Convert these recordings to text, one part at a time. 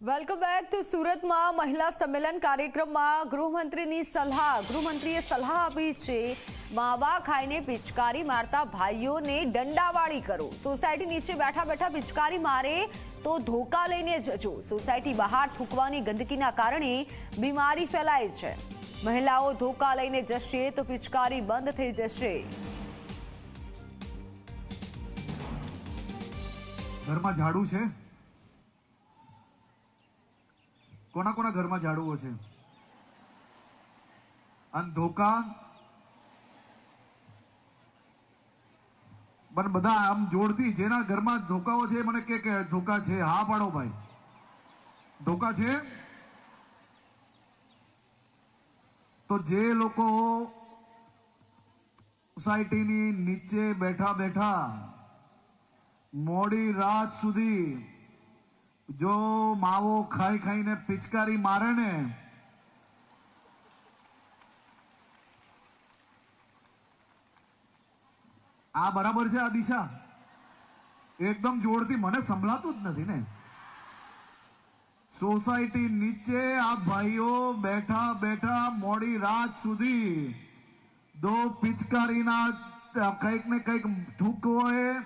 Welcome back તો સુરતમાં મહિલા સંમેલન કાર્યક્રમમાં ગૃહમંત્રીની સલાહ ગૃહમંત્રીએ સલાહ આપી છે માવા ખાઈને પિચકારી મારતા ભાઈઓને દંડાવાળી કરો સોસાયટી નીચે બેઠા બેઠા પિચકારી મારે તો ધોકા લઈને જજો સોસાયટી બહાર થૂકવાની ગંદકીના કારણે બીમારી ફેલાય છે મહિલાઓ ધોકા લઈને જશે તો પિચકારી બંધ થઈ જશે ઘરમાં ઝાડુ છે કોના કોના ઘરમાં ઝાડુઓ છે? અને ધોકા પણ બધા આમ જોડથી જેના ઘરમાં ધોકાઓ છે મને કે ધોકા છે. હા, પાડો ભાઈ. ધોકા છે? તો જે લોકો સોસાયટીની નીચે બેઠા બેઠા મોડી રાત સુધી જો માવો ખાઈ ખાઈને પિચકારી મારે ને, આ બરાબર છે આ દિશા? એકદમ જોરથી મને સંભળાતું જ નથી ને. સોસાયટી નીચે આ ભાઈઓ બેઠા બેઠા મોડી રાત સુધી દો પિચકારીના કંઈક ને કંઈક થૂક હોય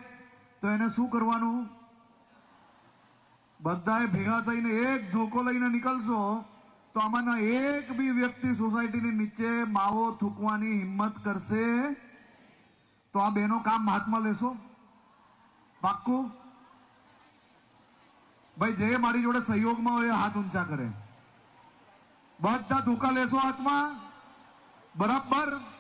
તો એને શું કરવાનું? બધાએ ભેગા થઈને એક ધોકો લઈને નીકળશો, તો આમાંના એક બી વ્યક્તિ સોસાયટીની નીચે માવો થૂકવાની હિંમત કરશે. તો આ બેનો કામ હાથમાં લેશો. પાક્કું? ભાઈ, જે મારી જોડે સહયોગમાં હોય હાથ ઊંચા કરે. બધા ધોકા લેશો હાથમાં? બરાબર?